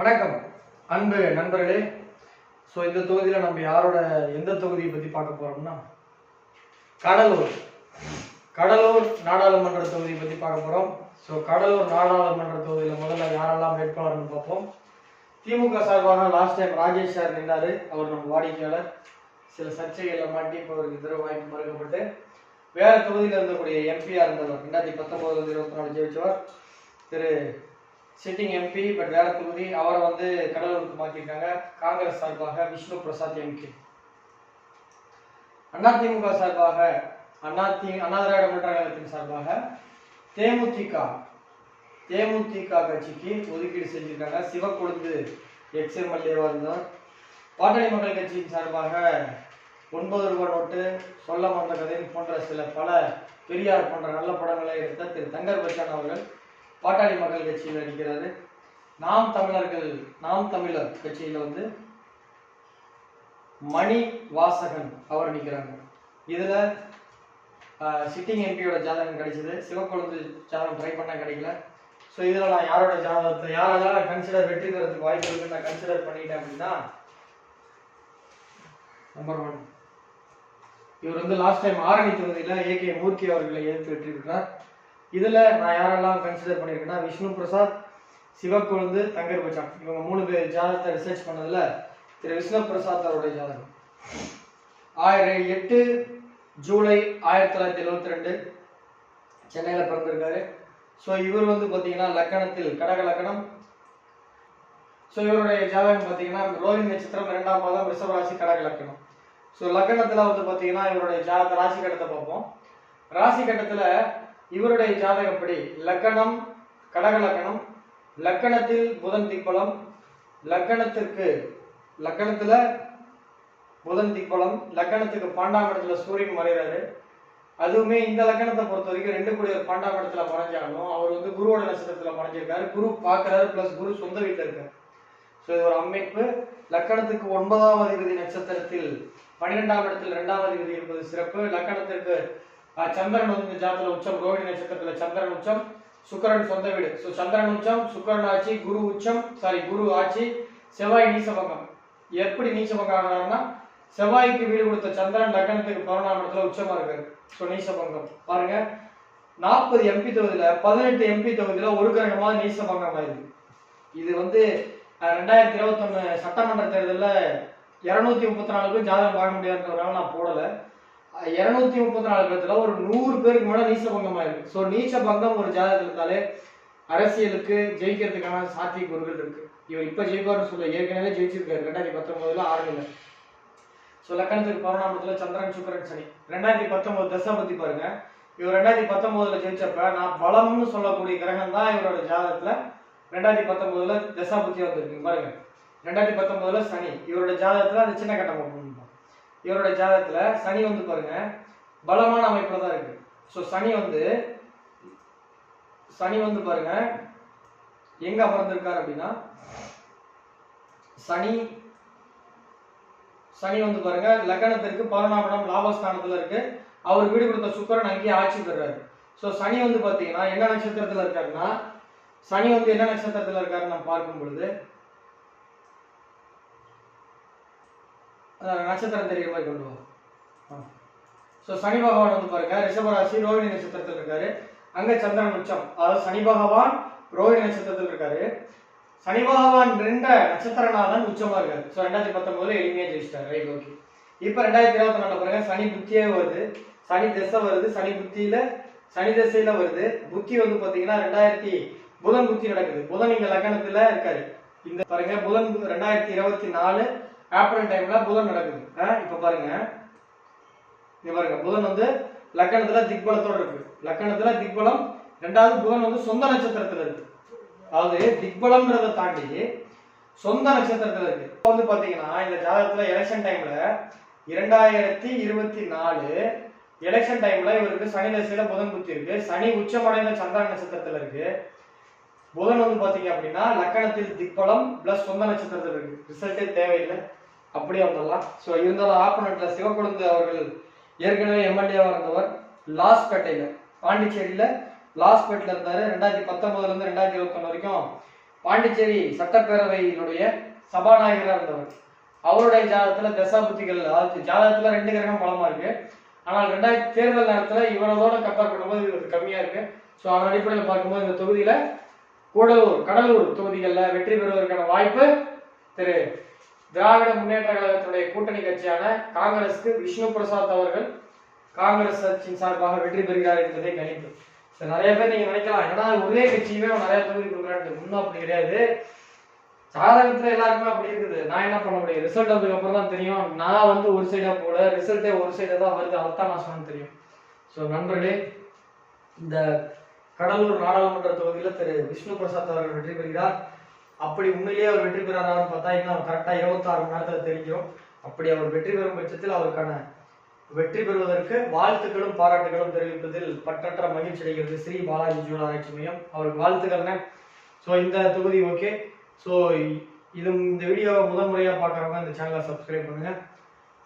வணக்கம். அன்பு நண்பர்களே ஸோ இந்த தொகுதியில் நம்ம யாரோட எந்த தொகுதியை பற்றி பார்க்க போகிறோம்னா கடலூர். கடலூர் நாடாளுமன்ற தொகுதியை பற்றி பார்க்க போகிறோம் ஸோ கடலூர் நாடாளுமன்ற தொகுதியில் முதல்ல யாரெல்லாம் வேட்பாளர்னு பார்ப்போம். திமுக சார்பாக லாஸ்ட் டைம் ராஜேஷ் சார் நின்றார் அவர் நம்ம வாடிக்கையாளர். சில சர்ச்சைகளை மாட்டி இப்போ அவருக்கு இதர வாய்ப்பு மறுக்கப்பட்டு வேற தொகுதியில் இருந்தக்கூடிய எம்பியாக இருந்தவர் ரெண்டாயிரத்தி பத்தொன்பதுல இருபத்தி நாலு ஜெயிச்சவர் திரு சிட்டிங் எம்பி பட் வேற தொகுதி அவரை வந்து கடலூருக்கு மாற்றிருக்காங்க காங்கிரஸ் சார்பாக விஷ்ணு பிரசாத் எம்பி அதிமுக சார்பாக அண்ணா தி அண்ணா திராவிட முன்னேற்ற கழகத்தின் சார்பாக தேமுதிக தேமுதிக கட்சிக்கு ஒதுக்கீடு செஞ்சிருக்காங்க. சிவக்கொழுந்து எக்ஸ் எம்எல்ஏவா இருந்தார். பாட்டாளி மக்கள் கட்சியின் சார்பாக ஒன்பது ரூபாய் நோட்டு சொல்ல வந்த கதை போன்ற சில பல பெரியார் போன்ற நல்ல படங்களை எடுத்த திரு தங்கர் பச்சான் அவர்கள் பாட்டாளி மக்கள் கட்சியில் நடிக்கிறாரு நாம் தமிழர்கள் நாம் தமிழர் கட்சியில வந்து மணி வாசகன் அவர் நிற்கிறாங்க இதுல சிட்டிங் எம்பியோட ஜாதகம் கிடைச்சது. சிவக்கொழுந்து ஜாதகம் ட்ரை பண்ண கிடைக்கல. ஸோ இதில் நான் யாரோட ஜாதகத்தை யாரெல்லாம் கன்சிடர் வெற்றி பெறதுக்கு வாய்ப்பு இருக்குன்னு நான் கன்சிடர் பண்ணிட்டேன் அப்படின்னா நம்பர் ஒன் இவர் வந்து லாஸ்ட் டைம் ஆரணி தொகுதியில் ஏகே மூர்த்தி அவர்களை எதிர்த்து வெற்றி பெற்றார். இதில் நான் யாரெல்லாம் கன்சிடர் பண்ணியிருக்கேன்னா விஷ்ணு பிரசாத் சிவக்கொழுந்து தங்கர் பச்சான் இவங்க மூணு பேர் ஜாதகத்தை ரிசர்ச் பண்ணதில் திரு விஷ்ணு பிரசாத் அவருடைய ஜாதகம். ஆயிரம் எட்டு ஜூலை ஆயிரத்தி தொள்ளாயிரத்தி எழுபத்தி ரெண்டு சென்னையில் பிறந்திருக்காரு. ஸோ இவர் வந்து பார்த்தீங்கன்னா லக்கணத்தில் கடக லக்கணம். ஸோ இவருடைய ஜாதகம் பார்த்தீங்கன்னா ரோஹிணி நட்சத்திரம் இரண்டாம் மாதம் ரிஷபராசி கடக லக்கணம். ஸோ லக்கணத்தில் வந்து பார்த்தீங்கன்னா இவருடைய ஜாதக ராசி கட்டத்தை பார்ப்போம். ராசி கட்டத்தில் இவருடைய ஜாதகப்படி லக்கணம் கடக லக்கணம் லக்கணத்தில் புதன் திக்பலம் லக்கணத்திற்கு லக்கணத்துல புதன் திக்பலம் லக்கணத்துக்கு பன்னெண்டாம் இடத்துல சூரியன் மறைகிறாரு. அதுவுமே இந்த லக்கணத்தை பொறுத்த வரைக்கும் ரெண்டு கூடிய ஒரு பன்னெண்டாம் இடத்துல மறைஞ்சாலும் அவர் வந்து குருவோட நட்சத்திரத்துல மறைஞ்சிருக்காரு. குரு பார்க்கறாரு பிளஸ் குரு சொந்த வீட்டில் இருக்காரு. ஸோ இது ஒரு அமைப்பு. லக்கணத்துக்கு ஒன்பதாம் அதிபதி நட்சத்திரத்தில் பன்னிரெண்டாம் இடத்தில் இரண்டாம் அதிபதி இருப்பது சிறப்பு. லக்கணத்திற்கு அஹ், சந்திரன் வந்து இந்த ஜாதத்துல உச்சம் ரோஹிணி நட்சத்திரத்துல சந்திரன் உச்சம் சுக்கிரன் சொந்த வீடு. ஸோ சந்திரன் உச்சம் சுக்கிரன் ஆட்சி குரு உச்சம் சாரி குரு ஆட்சி செவ்வாய் நீசபங்கம். எப்படி நீசபங்கம் ஆகிறாருன்னா செவ்வாய்க்கு வீடு கொடுத்த சந்திரன் லக்னத்துக்கு பதினொன்றாம் இடத்துல உச்சமா இருக்காரு. ஸோ நீசபங்கம். பாருங்க நாற்பது எம்பி தொகுதியில பதினெட்டு எம்பி தொகுதியில ஒரு கரணமா நீசபங்கம் ஆயிருக்கு. இது வந்து ரெண்டாயிரத்தி இருபத்தொன்னு சட்டமன்ற தேர்தலில் இரநூத்தி முப்பத்தி நாலுக்கும் ஜாதகம் பார்க்க முடியாதுன்றதுனால நான் போடலை. இருநூத்தி முப்பத்தி நாலு பேர்த்துல ஒரு நூறு பேருக்கு மேல நீசபங்கம் ஆயிருக்கு ஸோ நீச்சபங்கம் ஒரு ஜாதகத்தில் இருந்தாலே அரசியலுக்கு ஜெயிக்கிறதுக்கான சாத்திய சாத்தியக்கூறுகள் இருக்கு. இவர் இப்ப ஜெயிப்பாருன்னு சொல்ல ஏற்கனவே ஜெயிச்சிருக்காரு. ரெண்டாயிரத்தி பத்தொன்பதுல ஆரம்பில. ஸோ லக்கணத்துக்கு பௌர்ணாமத்துல சந்திரன் சுக்கரன் சனி. ரெண்டாயிரத்தி பத்தொன்பது தசை பத்தி பாருங்க. இவர் ரெண்டாயிரத்தி பத்தொன்பதுல ஜெயிச்சப்ப நான் பலம்னு சொல்லக்கூடிய கிரகம் தான் இவரோட ஜாதகத்துல ரெண்டாயிரத்தி பத்தொன்பதுல தசாபுத்தி வந்திருக்கு. பாருங்க. ரெண்டாயிரத்தி பத்தொன்பதுல சனி. இவரோட ஜாதகத்துல அந்த சின்ன கட்டம் இவருடைய ஜாதகத்துல சனி வந்து பாருங்க பலமான அமைப்புல தான் இருக்கு. ஸோ சனி வந்து சனி வந்து பாருங்க எங்க அமர்ந்திருக்கார் அப்படின்னா சனி சனி வந்து பாருங்க லக்னத்திற்கு பதினொன்றாம் இடம் லாபஸ்தானத்துல இருக்கு. அவர் வீடு கொடுத்த சுக்கரன் அங்கேயே ஆட்சி பெறாரு ஸோ சனி வந்து பாத்தீங்கன்னா என்ன நட்சத்திரத்துல இருக்காருன்னா சனி வந்து என்ன நட்சத்திரத்துல இருக்காருன்னு நம்ம பார்க்கும் பொழுது நட்சத்திரம் தெரிகிற மாதிரி கொண்டு வா ஸோ சனி பகவான் வந்து பாருங்க ரிஷபராசி ரோஹிணி நட்சத்திரத்தில் இருக்காரு. அங்க சந்திரன் உச்சம். அதாவது சனி பகவான் ரோஹிணி நட்சத்திரத்தில் இருக்காரு. சனி பகவான் ரெண்ட நட்சத்திரநாதன் உச்சமா இருக்காரு. ஸோ ரெண்டாயிரத்தி பத்தொன்பதுல எளிமையா ஜெயிச்சிட்டாரு. ரைட் ஓகே இப்போ ரெண்டாயிரத்தி இருபத்தி நாலு பாருங்க சனி புத்தியே வருது. சனி திசை வருது. சனி புத்தியில சனி திசையில வருது. புத்தி வந்து பாத்தீங்கன்னா ரெண்டாயிரத்தி புதன் புத்தி நடக்குது. புதன் இங்க லக்னத்துல இருக்காரு. இந்த பாருங்க புதன் ரெண்டாயிரத்தி இருபத்தி நாலு ஆப்ரன் டைம்ல புதன் நடக்குது. இப்ப பாருங்க. இங்க பாருங்க புதன் வந்து லக்கணத்துல திக்பலத்தோட இருக்கு. லக்கணத்துல திக்பலம் ரெண்டாவது புதன் வந்து சொந்த நட்சத்திரத்துல இருக்கு. அதாவது திக்பலம்ன்றதை தாண்டி சொந்த நட்சத்திரத்துல இருக்கு. இப்போ வந்து பாத்தீங்கன்னா இந்த ஜாதகத்துல எலெக்ஷன் டைம்ல இரண்டாயிரத்தி இருபத்தி நாலு எலெக்ஷன் டைம்ல இவருக்கு சனி தசையில புதன் குத்தி இருக்கு. சனி உச்சமடைந்த சந்திரன் நட்சத்திரத்துல இருக்கு. புதன் வந்து பாத்தீங்க அப்படின்னா லக்கணத்தில் திக்பலம் பிளஸ் சொந்த நட்சத்திரத்தில் இருக்கு. ரிசல்ட்டே தேவையில்லை. அப்படியே வந்துடலாம் ஸோ இருந்தாலும் ஆப்பனட்ல சிவக்கொழுந்து அவர்கள் ஏற்கனவே எம்எல்ஏவாக இருந்தவர். லாஸ்பேட்டையில் பாண்டிச்சேரியில் லாஸ்பேட்டில் இருந்தார். ரெண்டாயிரத்தி பத்தொன்பதுலேருந்து ரெண்டாயிரத்தி இருபத்தொன்று வரைக்கும் பாண்டிச்சேரி சட்டப்பேரவையினுடைய சபாநாயகராக இருந்தவர். அவருடைய ஜாதகத்தில் தசாபுத்திகள் அதாவது ஜாதகத்தில் ரெண்டு கிரகம் பலமாக இருக்கு. ஆனால் ரெண்டாயிரத்தி தேர்தல் நேரத்தில் இவரதோட கம்பேர் பண்ணும்போது இது கம்மியாக இருக்கு. ஸோ அதன் அடிப்படையில் பார்க்கும்போது இந்த தொகுதியில் கூடலூர் கடலூர் தொகுதிகளில் வெற்றி பெறுவதற்கான வாய்ப்பு திரு திராவிட முன்னேற்ற கழகத்துடைய கூட்டணி கட்சியான காங்கிரஸ்க்கு விஷ்ணு பிரசாத் அவர்கள் காங்கிரஸ் கட்சியின் சார்பாக வெற்றி பெறுகிறார் என்பதை கணிப்பு. நிறைய பேர் நீங்க நினைக்கலாம் ஏன்னா ஒரே கட்சியுமே நிறைய தொகுதி கொடுக்குறான்ட்டு. ஒன்றும் அப்படி கிடையாது. ஜாதகத்துல எல்லாருக்குமே அப்படி இருக்குது. நான் என்ன பண்ண முடியும்? ரிசல்ட் வந்ததுக்கு அப்புறம் தான் தெரியும். நான் வந்து ஒரு சைடா போல ரிசல்ட்டே ஒரு சைடா தான் வருது. அதைத்தான் நான் சொன்ன தெரியும். ஸோ நண்பர்களே இந்த கடலூர் நாடாளுமன்ற தொகுதியில திரு விஷ்ணு பிரசாத் அவர்கள் வெற்றி பெறுகிறார். அப்படி உண்மையிலேயே அவர் வெற்றி பெறாரான்னு பார்த்தா இன்னும் கரெக்டாக இருபத்தாறு மணி நேரத்தில் தெரிஞ்சிடும் அப்படி அவர் வெற்றி பெறும் பட்சத்தில் அவருக்கான வெற்றி பெறுவதற்கு வாழ்த்துக்களும் பாராட்டுகளும் தெரிவிப்பதில் பற்றற்ற மகிழ்ச்சி அடைகிறது ஸ்ரீ பாலாஜி ஜூல் ஆராய்ச்சி மையம். அவருக்கு வாழ்த்துக்கள்ங்க ஸோ இந்த தொகுதி ஓகே ஸோ இது இந்த வீடியோவை முதல் முறையாக பார்க்குறவங்க இந்த சேனலை சப்ஸ்கிரைப் பண்ணுங்கள்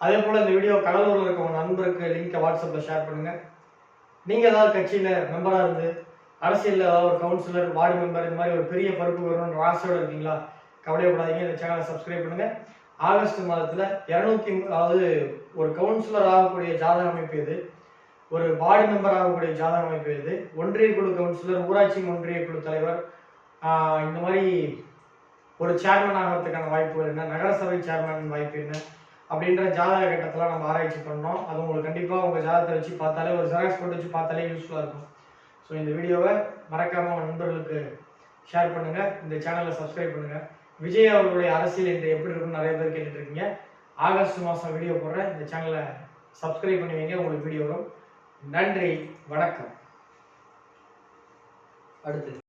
அதே போல் இந்த வீடியோ கடலூரில் இருக்க உங்கள் நண்பருக்கு லிங்கை வாட்ஸ்அப்பில் ஷேர் பண்ணுங்கள் நீங்கள் ஏதாவது கட்சியில் மெம்பராக இருந்து அரசியலில் ஏதாவது ஒரு கவுன்சிலர் வார்டு மெம்பர் இந்த மாதிரி ஒரு பெரிய பொறுப்பு வரணும்னு ஆசையோடு இருக்கீங்களா? கவலைப்படாதீங்க இந்த சேனலை சப்ஸ்கிரைப் பண்ணுங்கள் ஆகஸ்ட் மாதத்தில் இரநூத்தி அதாவது ஒரு கவுன்சிலர் ஆகக்கூடிய ஜாதக அமைப்பு இது ஒரு வார்டு மெம்பர் ஆகக்கூடிய ஜாதக அமைப்பு இது ஒன்றிய குழு கவுன்சிலர் ஊராட்சி ஒன்றிய குழு தலைவர் இந்த மாதிரி ஒரு சேர்மன் ஆகிறதுக்கான வாய்ப்புகள் என்ன? நகரசபை சேர்மன் வாய்ப்பு என்ன? அப்படின்ற ஜாதக கட்டத்தில் நம்ம ஆராய்ச்சி பண்ணோம். அது உங்களுக்கு கண்டிப்பாக உங்கள் ஜாதகத்தை வச்சு பார்த்தாலே ஒரு ஜெராக்ஸ் போட்டு வச்சு பார்த்தாலே யூஸ்ஃபுல்லாக இருக்கும். ஸோ இந்த வீடியோவை மறக்காமல் நண்பர்களுக்கு ஷேர் பண்ணுங்கள் இந்த சேனலை சப்ஸ்கிரைப் பண்ணுங்கள் விஜய் அவர்களுடைய அரசியல் இன்று எப்படி இருக்குன்னு நிறைய பேர் கேட்டுட்டு இருக்கீங்க. ஆகஸ்ட் மாதம் வீடியோ போடுறேன். இந்த சேனலை சப்ஸ்கிரைப் பண்ணி வைங்க. உங்களுக்கு வீடியோ வரும். நன்றி. வணக்கம். அடுத்து.